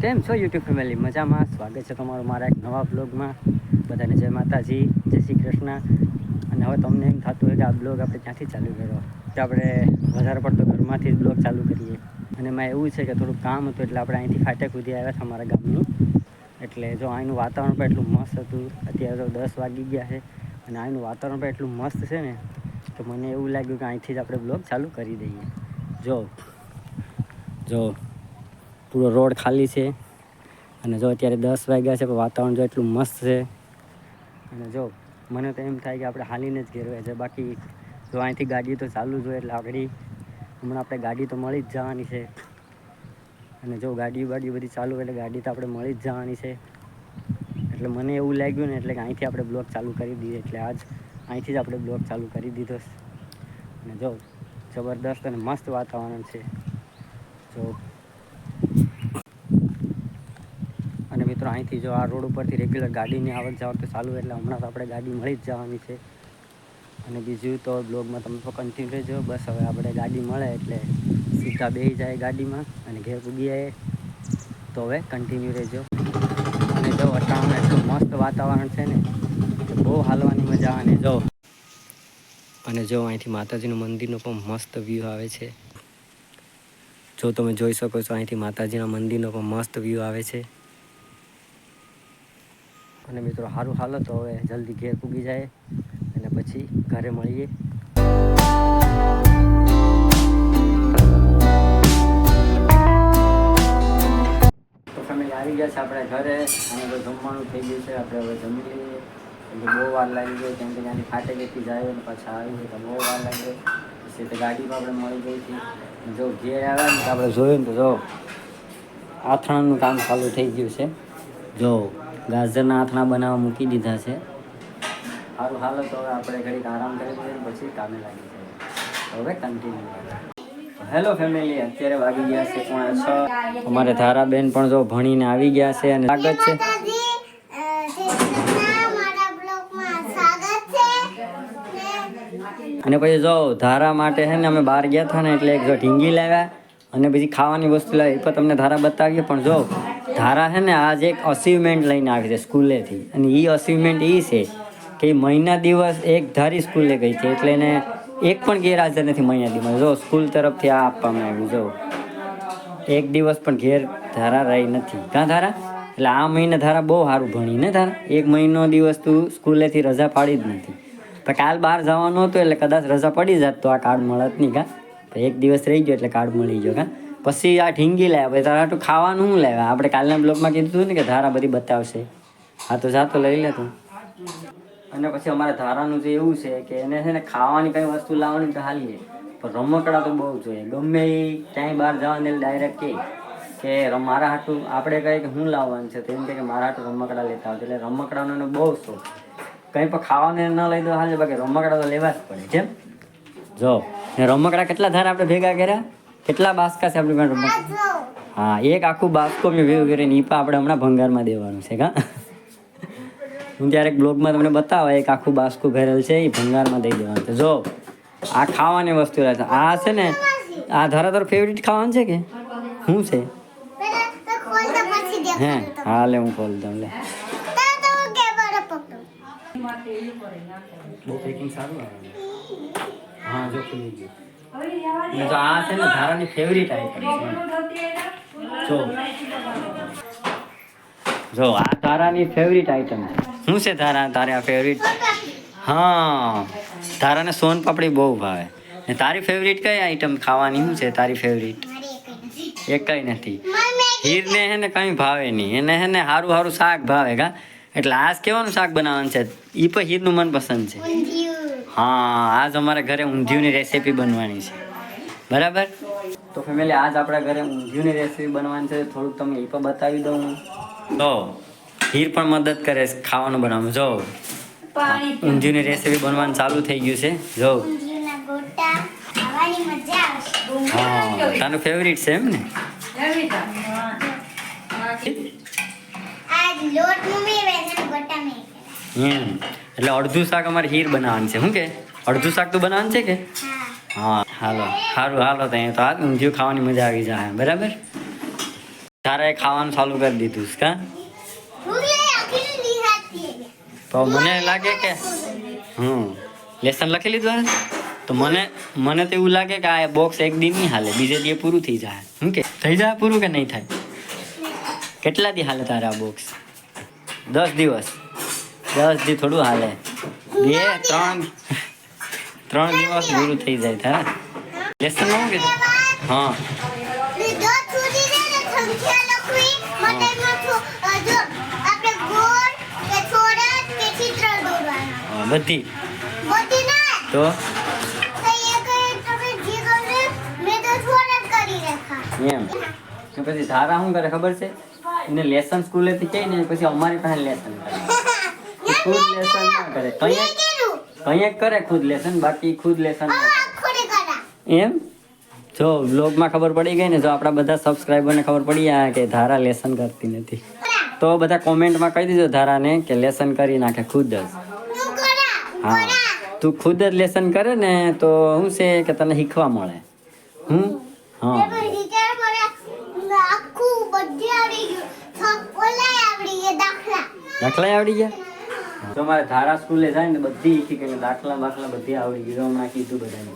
કેમ છો YouTube family? મજામાં? સ્વાગત છે તમારું મારા એક નવા બ્લોગમાં બધાને જય માતાજી, જય શ્રી કૃષ્ણ. અને હવે તમને એમ થતું હોય કે આ બ્લોગ આપણે ક્યાંથી ચાલુ કર્યો? તો આપણે વધારે પડતો ઘરમાંથી જ બ્લોગ ચાલુ કરીએ. અને એમાં એવું છે કે થોડું કામ હતું એટલે આપણે અહીંથી ફાટે કૂદી આવ્યા હતા અમારા ગામનું. એટલે જો અહીંનું વાતાવરણ પણ એટલું મસ્ત હતું. અત્યારે તો દસ વાગી ગયા છે. અને અહીંનું વાતાવરણ પણ એટલું મસ્ત છે ને, તો મને એવું લાગ્યું કે અહીંથી જ આપણે બ્લોગ ચાલુ કરી દઈએ. જો જો. પૂરો રોડ ખાલી છે. અને જો અત્યારે દસ વાગ્યા છે, પણ વાતાવરણ જો એટલું મસ્ત છે. અને જો, મને તો એમ થાય કે આપણે હાલીને જ ઘેરવે છે. બાકી જો અહીંથી ગાડી તો ચાલુ જ હોય એટલે આગળ. હમણાં આપણે ગાડી તો મળી જ જવાની છે. અને જો ગાડી બાડી બધી ચાલુ હોય એટલે ગાડી તો આપણે મળી જ જવાની છે. એટલે મને એવું લાગ્યું ને એટલે કે અહીંથી આપણે બ્લોક ચાલુ કરી દઈએ. એટલે આજ અહીંથી જ આપણે બ્લોક ચાલુ કરી દીધો અને જો, જબરદસ્ત અને મસ્ત વાતાવરણ છે. જો અને મિત્રો અહીંથી જો આ રોડ ઉપરથી રેગ્યુલર ગાડીની આવક જાવ તો ચાલુ એટલે હમણાં તો આપણે ગાડી મળી જ જવાની છે. અને બીજું તો બ્લોગમાં તમે તો કન્ટિન્યુ રહેજો. બસ હવે આપણે ગાડી મળે એટલે સીધા બેસી જાય ગાડીમાં અને ઘેર પૂગી જાય તો હવે કન્ટિન્યુ રહેજો. અને જો અટાણું એટલું મસ્ત વાતાવરણ છે ને બહુ હાલવાની મજા અને જો. અને જો અહીંથી માતાજીનું મંદિરનો પણ મસ્ત વ્યૂ આવે છે. જો તમે જોઈ શકો છો અહીંથી માતાજીના મંદિરનો પણ મસ્ત વ્યૂ આવે છે. અને મિત્રો સારું હાલો તો હવે જલ્દી ઘેર પૂગી જાય અને પછી ઘરે મળીએ. તો ફેમિલી આવી ગયા છે આપણે ઘરે અને તો જમવાનું થઈ ગયું છે. આપણે હવે જમી લઈએ. એટલે બહુ વાર લાગી ગઈ કેમ કે ત્યાંથી ફાટે ગેથી જાય અને પાછા આવી ગઈ તો બહુ વાર લાગી પછી તો ગાડીમાં આપણે મળી ગઈ હતી. જો ઘેર આવ્યા ને તો આપણે જોયું ને તો જો આથણનું કામ ચાલુ થઈ ગયું છે. જો ગાજરના આથણા બનાવવા મૂકી દીધા છે. સારું હાલો તો હવે આપણે ઘડીક આરામ કરી દઈએ પછી કામે લાગી જાય હવે કન્ટિન્યુ હેલો ફેમિલી અત્યારે વાગી ગયા છે પોણા છ. અમારે ધારાબેન પણ જો ભણીને આવી ગયા છે અને સ્વાગત છે. માતાજી, અ, શ્રી કૃષ્ણ, મારા બ્લોગમાં સ્વાગત છે. ને અને પછી જો ધારા માટે છે ને અમે બહાર ગયા હતા ને એટલે એક જો ઢીંગી લાવ્યા અને પછી ખાવાની વસ્તુ લાવી એ પણ તમને ધારા બતાવીએ. પણ જો ધારા છે ને, આજ એક અચીવમેન્ટ લઈને આવી છે સ્કૂલેથી. અને એ અચીવમેન્ટ એ છે કે મહિના દિવસ એક ધારી સ્કૂલે ગઈ છે, એટલે એને એક પણ ગેરહાજર નથી મહિના દિવસ. જો સ્કૂલ તરફથી આ આપવામાં આવ્યું, જો. એક દિવસ પણ ઘેર ધારા રહી નથી. કાં ધારા? એટલે આ મહિને ધારા બહુ સારું ભણી, ને ધારા? એક મહિનો દિવસ તું સ્કૂલેથી રજા પાડી જ નથી. પણ કાલ બહાર જવાનું હતું, એટલે કદાચ રજા પડી જાત તો આ કાર્ડ મળત નહીં, કાં? એક દિવસ રહી ગયો એટલે કાર્ડ મળી ગયો, કાં? પછી આ ઢીંગી લાવ્યા પછી તારા હાટું ખાવાનું શું લાવ્યા? આપણે કાલના બ્લોગમાં કીધું હતું ને કે ધારા બધી બતાવશે. હા, તો જાતો લઈ લે તું. અને પછી અમારા ધારાનું જે એવું છે કે એને છે ને ખાવાની કઈ વસ્તુ લાવવાની તો હાલીએ. પણ રમકડા તો બહુ જોઈએ. ગમે એ ક્યાંય બહાર જવાને ડાયરેક્ટ કે કે મારા હાટું આપણે કહીએ કે હું લાવવાનું છે તો એમ કે મારા હાટું રમકડા લેતા આવજો. એટલે રમકડાનો બહુ શોખ. કંઈ પણ ખાવાને ન લઈ દો હાલ, બાકી રમકડા તો લેવા જ પડે, કેમ? જો ને રમકડા કેટલા ધારા આપણે ભેગા કર્યા? કેટલા બાસકા છે આપણી પાસે રમકડા? હા એક આખું બાસ્કો મેં ભેગું કરીને નીપા પણ આપણે હમણાં ભંગારમાં દેવાનું છે કા હું ત્યારે બ્લોગમાં તમને બતાવો એક આખું બાસકું ભરેલ છે એ ભંગારમાં દઈ દેવાનું છે. જો આ ખાવાની વસ્તુ રહે છે આ છે ને આ ધરાધર ફેવરિટ ખાવાનું છે કે? શું છે? હે હા લે હું ખોલ દઉં લે. બહુ પેકિંગ સારું આવે. હા જો ખુલી ગયું. આ છે ને ધારાની ફેવરિટ આઈટમ છે. જો. જો આ ધારાની ફેવરિટ આઈટમ શું છે તારા તારે આ ફેવરિટ હા તારાને સોન પાપડી બહુ ભાવે. ને તારી ફેવરિટ કઈ આઈટમ ખાવાની? શું છે તારી ફેવરિટ એ એકઈ નથી. કઈ નથી હીરને હે ને કંઈ ભાવે નહીં. એને હે ને સારું સારું શાક ભાવે કા એટલે આજ કેવાનું શાક બનાવવાનું છે? એ પણ હીરનું મનપસંદ છે. હા આજ અમારા ઘરે ઊંધિયુંની રેસીપી બનવાની છે. બરાબર? તો ફેમિલી આજ આપણા ઘરે ઊંધિયુંની રેસીપી બનવાની છે. થોડુંક તમે એ પણ બતાવી દઉં તો હીર પણ મદદ કરે છે ખાવાનું બનાવવાનું જો ઊંધિયુંની રેસીપી બનવાનું ચાલુ થઈ ગયું છે. જો. હા તારું ફેવરિટ છે એમ ને. હમ. એટલે અડધું શાક અમારે હીર બનાવવાનું છે. શું કે? અડધું શાક તો બનાવવાનું છે કે? હા. હા હાલો. સારું હાલો તો અહીંયા તો આ ઊંધિયું ખાવાની મજા આવી જાય બરાબર? તારે ખાવાનું ચાલુ કરી દીધું છે કા? ભૂખ લઈ આખી નિહાતી તો મને લાગે કે હમ. લેસન લખી લીધું હે? તો મને મને તો એવું લાગે કે આ બોક્સ એક દી નહીં હાલે બીજે દી પૂરું થઈ જાય. હું કે? થઈ જાય પૂરું કે નહીં થાય? કેટલા દી હાલે તારે આ બોક્સ દસ દિવસ. દસ દી થોડું હાલે. બે ત્રણ ત્રણ દિવસ પૂરું થઈ જાય થાય લેસન ગોળ કે હા, બધી. તો? મેં એમ. પછી ધારા શું કરે ખબર છે? એને લેસન સ્કૂલેથી કહીને પછી અમારી પાસે લેસન કરે. ખુદ લેસન ના કરે. કંઈક કરે ખુદ લેસન બાકી ખુદ લેસન કરે. એમ? જો બ્લોગમાં ખબર પડી ગઈ ને જો આપણા બધા સબસ્ક્રાઈબરને ખબર પડી આ કે ધારા લેસન કરતી નથી. તો બધા કોમેન્ટમાં કહી દીધો ધારાને કે લેસન કરી નાખે ખુદ જ. હા તું ખુદ જ લેસન કરે ને તો શું છે કે તને શીખવા મળે. હું? હા. દાખલા. આવડી ગયા? તો મારે ધારા સ્કૂલે જાય ને બધી શીખી દાખલા બાખલા બધી આવડી ગઈ. હમણાં કીધું બધાને.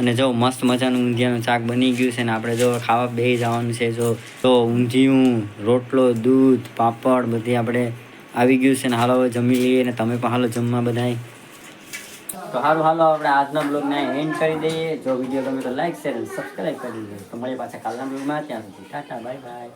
અને જો મસ્ત મજાનું ઊંધિયાનું શાક બની ગયું છે ને આપણે જો ખાવા બે જવાનું છે જો તો ઊંધિયું રોટલો દૂધ પાપડ બધી આપણે આવી ગયું છે ને હાલો હવે જમી લઈએ ને તમે પણ હાલો જમવા બધાય. તો સારું હાલો આપણે આજના બ્લોગને એન્ડ કરી દઈએ. જો વીડિયો ગમે તો લાઈક શેર સબસ્ક્રાઈબ કરી દઈએ તો મળીએ પાછા કાલના બ્લોગમાં. ત્યાં સુધી ટાટા બાય બાય.